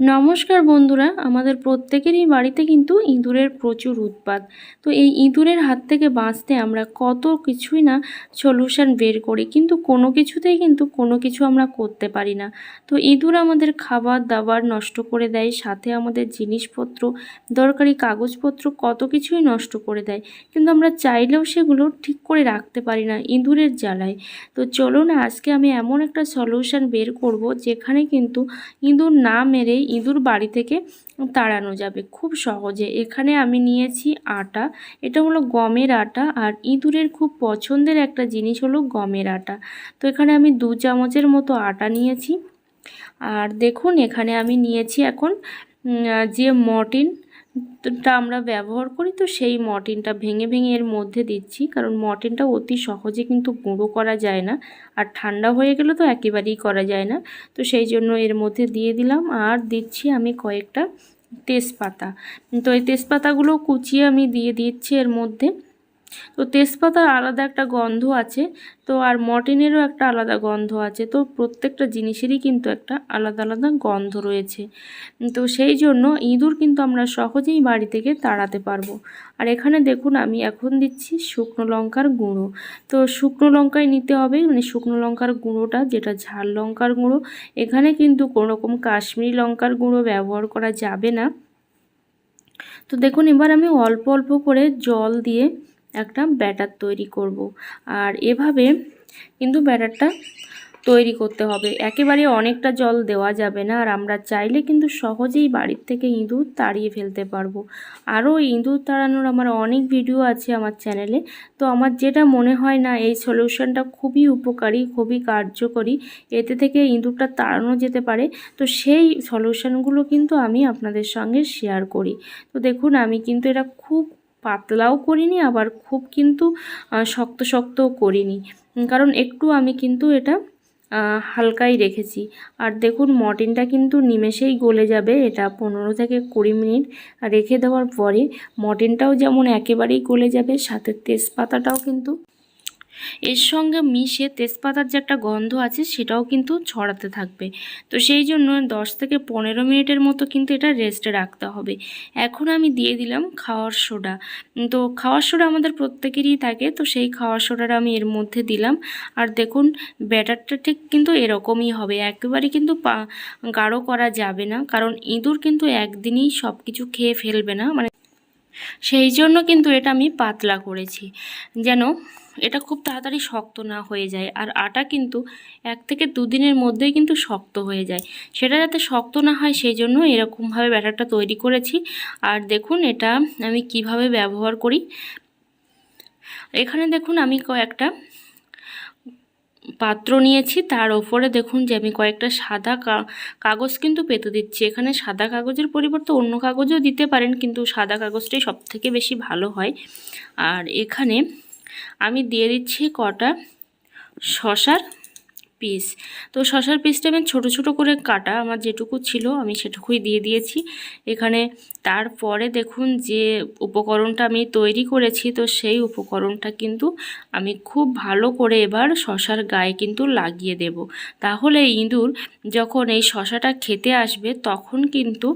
নমস্কার বন্ধুরা, আমাদের প্রত্যেকেরই বাড়িতে কিন্তু ইঁদুরের প্রচুর উৎপাত। তো এই ইঁদুরের হাত থেকে বাঁচতে আমরা কত কিছুই না সলিউশান বের করি, কিন্তু কোনো কিছুতেই কিন্তু কোনো কিছু আমরা করতে পারি না। তো ইঁদুর আমাদের খাবার দাবার নষ্ট করে দেয়, সাথে আমাদের জিনিসপত্র, দরকারি কাগজপত্র কত কিছুই নষ্ট করে দেয়, কিন্তু আমরা চাইলেও সেগুলো ঠিক করে রাখতে পারি না ইঁদুরের জ্বালায়। তো চলুন, আজকে আমি এমন একটা সলিউশান বের করব যেখানে কিন্তু ইঁদুর না মেরেই ইঁদুর বাড়ি থেকে তাড়ানো যাবে। খুব সহজে। এখানে আমি নিয়েছি আটা। এটা হলো গমের আটা। আর ইঁদুরের খুব পছন্দের একটা জিনিস হলো গমের আটা। তো এখানে আমি দু চামচের মতো আটা নিয়েছি। আর দেখুন, এখানে আমি নিয়েছি এখন যে মর্টিন টা আমরা ব্যবহার করি, তো সেই মর্টিনটা ভেঙে ভেঙে এর মধ্যে দিচ্ছি। কারণ মর্টিনটা অতি সহজে কিন্তু গুঁড়ো করা যায় না। আর ঠান্ডা হয়ে গেলে তো একেবারেই করা যায় না। তো সেই জন্য এর মধ্যে দিয়ে দিলাম। আর দিচ্ছি আমি কয়েকটা তেজপাতা। তো এই তেজপাতাগুলো কুচিয়ে আমি দিয়ে দিচ্ছি এর মধ্যে। তো তেজপাতার আলাদা একটা গন্ধ আছে, তো আর মর্টিনেরও একটা আলাদা গন্ধ আছে, তো প্রত্যেকটা জিনিসেরই কিন্তু একটা আলাদা আলাদা গন্ধ রয়েছে। তো সেই জন্য ইঁদুর কিন্তু আমরা সহজেই বাড়ি থেকে তাড়াতে পারব। আর এখানে দেখুন আমি এখন দিচ্ছি শুকনো লঙ্কার গুঁড়ো। তো শুকনো লঙ্কায় নিতে হবে মানে শুকনো লঙ্কার গুঁড়োটা, যেটা ঝাল লঙ্কার গুঁড়ো। এখানে কিন্তু কোনো রকম কাশ্মীরি লঙ্কার গুঁড়ো ব্যবহার করা যাবে না। তো দেখুন এবার আমি অল্প অল্প করে জল দিয়ে একটা ব্যাটার তৈরি করব। আর এভাবে কিন্তু ব্যাটারটা তৈরি করতে হবে। একেবারে অনেকটা জল দেওয়া যাবে না আর আমরা চাইলে কিন্তু সহজেই বাড়ির থেকে ইঁদুর তাড়িয়ে ফেলতে পারব। আরও ইঁদুর তাড়ানোর আমার অনেক ভিডিও আছে আমার চ্যানেলে। তো আমার যেটা মনে হয় না, এই সলিউশনটা খুবই উপকারী, খুবই কার্যকরী। এতে থেকে ইঁদুরটা তাড়ানো যেতে পারে। তো সেই সলিউশনগুলো কিন্তু আমি আপনাদের সঙ্গে শেয়ার করি। তো দেখুন, আমি কিন্তু এটা খুব পাতলাও করিনি, আবার খুব কিন্তু শক্ত শক্তও করিনি। কারণ একটু আমি কিন্তু এটা হালকাই রেখেছি। আর দেখুন, মটনটা কিন্তু নিমেষেই গলে যাবে, এটা পনেরো থেকে কুড়ি মিনিট রেখে দেওয়ার পরে মটনটাও যেমন একেবারেই গলে যাবে, সাথে তেজপাতাটাও কিন্তু এর সঙ্গে মিশে তেজপাতার যে একটা গন্ধ আছে সেটাও কিন্তু ছড়াতে থাকবে। তো সেই জন্য দশ থেকে পনেরো মিনিটের মতো কিন্তু এটা রেস্টে রাখতে হবে। এখন আমি দিয়ে দিলাম খাওয়ার সোডা। তো খাওয়ার সোডা আমাদের প্রত্যেকেরই থাকে, তো সেই খাওয়ার সোডাটা আমি এর মধ্যে দিলাম। আর দেখুন, ব্যাটারটা ঠিক কিন্তু এরকমই হবে। একেবারে কিন্তু গাঢ় করা যাবে না। কারণ ইঁদুর কিন্তু একদিনই সব কিছু খেয়ে ফেলবে না। মানে সেই জন্য কিন্তু এটা আমি পাতলা করেছি। যেন এটা খুব তাড়াতাড়ি শক্ত না হয়ে যায় আর আটা কিন্তু এক থেকে দুদিনের মধ্যেই কিন্তু শক্ত হয়ে যায়। সেটা যাতে শক্ত না হয় সেই জন্য এরকমভাবে ব্যাটারটা তৈরি করেছি। আর দেখুন এটা আমি কীভাবে ব্যবহার করি। এখানে দেখুন আমি কয়েকটা পাত্র নিয়েছি। তার ওপরে দেখুন যে আমি কয়েকটা সাদা কাগজ কিন্তু পেতে দিচ্ছি। এখানে সাদা কাগজের পরিবর্তে অন্য কাগজও দিতে পারেন, কিন্তু সাদা কাগজটাই সব থেকে বেশি ভালো হয়। আর এখানে আমি দিয়ে দিচ্ছি কটা শশার পিস তো শশার পিসটা আমি ছোটো ছোটো করে কাটা, আমার যেটুকু ছিল আমি সেটুকুই দিয়ে দিয়েছি। এখানে তারপরে দেখুন যে উপকরণটা আমি তৈরি করেছি, তো সেই উপকরণটা কিন্তু আমি খুব ভালো করে এবার শশার গায়ে কিন্তু লাগিয়ে দেব। তাহলে ইঁদুর যখন এই শশাটা খেতে আসবে, তখন কিন্তু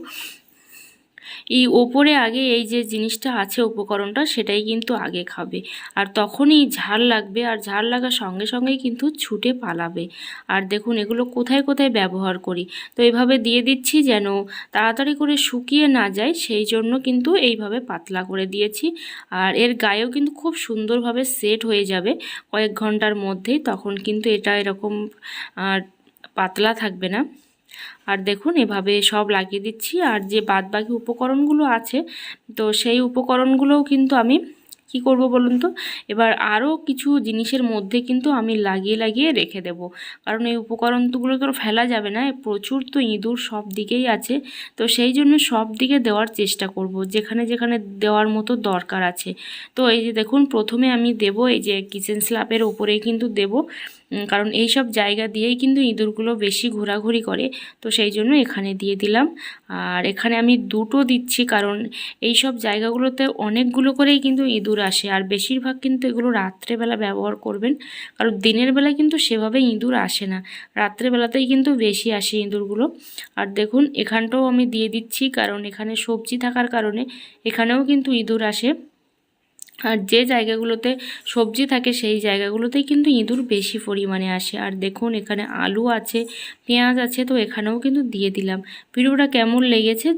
এই ওপরে আগে এই যে জিনিসটা আছে উপকরণটা, সেটাই কিন্তু আগে খাবে। আর তখনই ঝাল লাগবে, আর ঝাল লাগার সঙ্গে সঙ্গেই কিন্তু ছুটে পালাবে। আর দেখুন, এগুলো কোথায় কোথায় ব্যবহার করি। তো এভাবে দিয়ে দিচ্ছি যেন তাড়াতাড়ি করে শুকিয়ে না যায়, সেই জন্য কিন্তু এইভাবে পাতলা করে দিয়েছি। আর এর গায়েও কিন্তু খুব সুন্দরভাবে সেট হয়ে যাবে। কয়েক ঘণ্টার মধ্যেই তখন কিন্তু এটা এরকম পাতলা থাকবে না। আর দেখুন, এভাবে সব লাগিয়ে দিচ্ছি। আর যে বাদবাকি উপকরণগুলো আছে, তো সেই উপকরণগুলোও কিন্তু আমি কি করব বলুন তো? এবার আরও কিছু জিনিসের মধ্যে কিন্তু আমি লাগিয়ে লাগিয়ে রেখে দেব। কারণ এই উপকরণগুলো তো ফেলা যাবে না প্রচুর তো ইঁদুর সব দিকেই আছে। তো সেই জন্য সব দিকে দেওয়ার চেষ্টা করব, যেখানে যেখানে দেওয়ার মতো দরকার আছে। তো এই যে দেখুন, প্রথমে আমি দেব এই যে কিচেন স্ল্যাপের ওপরেই কিন্তু দেব। কারণ এই সব জায়গা দিয়েই কিন্তু ইঁদুরগুলো বেশি ঘোরাঘুরি করে, তো সেই জন্য এখানে দিয়ে দিলাম। আর এখানে আমি দুটো দিচ্ছি, কারণ এই সব জায়গাগুলোতে অনেকগুলো করেই কিন্তু ইঁদুর আসে, আর বেশিরভাগ কিন্তু এগুলো রাত্রেবেলা ব্যবহার করবেন, কারণ দিনের বেলায় কিন্তু সেভাবে ইঁদুর আসে না, রাত্রেবেলাতেই কিন্তু বেশি আসে ইঁদুরগুলো। আর দেখুন, এখানটাও আমি দিয়ে দিচ্ছি, কারণ এখানে সবজি থাকার কারণে এখানেও কিন্তু ইঁদুর আসে। আর যে জায়গাগুলোতে সবজি থাকে সেই জায়গাগুলোতেই কিন্তু ইঁদুর বেশি পরিমাণে আসে। আর দেখুন, এখানে আলু আছে, পেঁয়াজ আছে, তো এখানেও কিন্তু দিয়ে দিলাম। ভিডিওটা কেমন লেগেছে